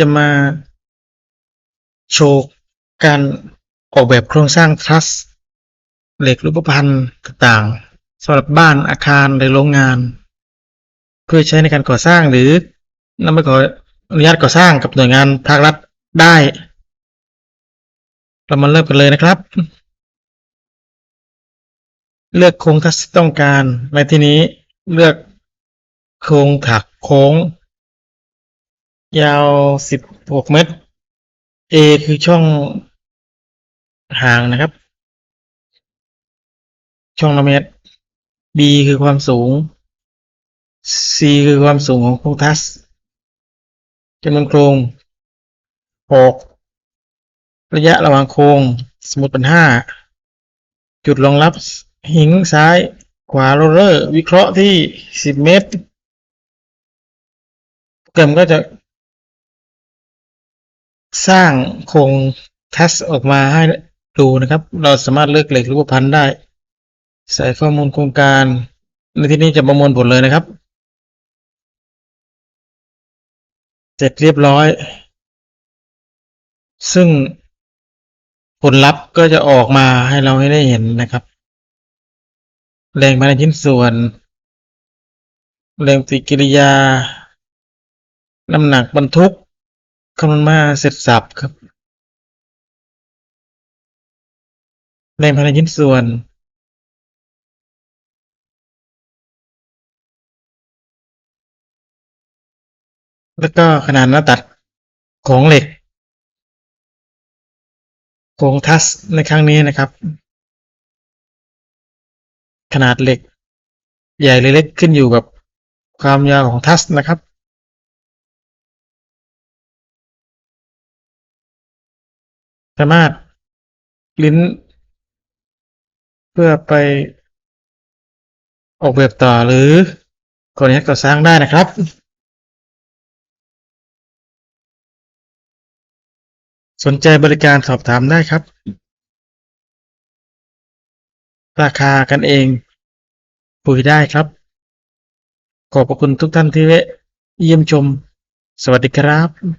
จะมาโชว์การออกแบบโครงสร้างทรัสเหล็กรูปพรรณต่างๆสำหรับบ้านอาคารหรือโรงงาน เพื่อใช้ในการก่อสร้างหรือนำไปขออนุญาตก่อสร้างกับหน่วยงานภาครัฐได้ เรามาเริ่มกันเลยนะครับ เลือกโครงทัศที่ต้องการในที่นี้เลือกโครงถักโค้ง ยาว16เมตร A คือช่องห่างนะครับ ช่องละเมตร B คือความสูง C คือความสูงของโครงทัศน์จำนวนโครง6ระยะระหว่างโครงสมมติเป็น5จุดรองรับหิงซ้ายขวาโรลเลอร์ วิเคราะห์ที่10เมตรโปรแกรมก็จะ สร้างโครงทัสออกมาให้ดูนะครับ เราสามารถเลือกเหล็กรูปพรรณได้ ใส่ข้อมูลโครงการ ในที่นี้จะประมวลผลเลยนะครับ เสร็จเรียบร้อย ซึ่งผลลัพธ์ก็จะออกมาให้เราให้ได้เห็นนะครับ แรงภายในชิ้นส่วน แรงปฏิกิริยา น้ำหนักบรรทุก คำนวณมาเสร็จสับครับแรงภายในชิ้นส่วน แล้วก็ขนาดหน้าตัดของเหล็กโครงทัสในครั้งนี้นะครับ ขนาดเหล็ก ใหญ่หรือเล็กขึ้นอยู่กับความยาวของทัสนะครับ สามารถลิ้น เพื่อไป ออกแบบต่อหรือก่อนี้ก่อสร้างได้นะครับสนใจบริการสอบถามได้ครับ ราคากันเองคุยได้ครับ ขอบพระคุณทุกท่านที่เยี่ยมชม สวัสดีครับ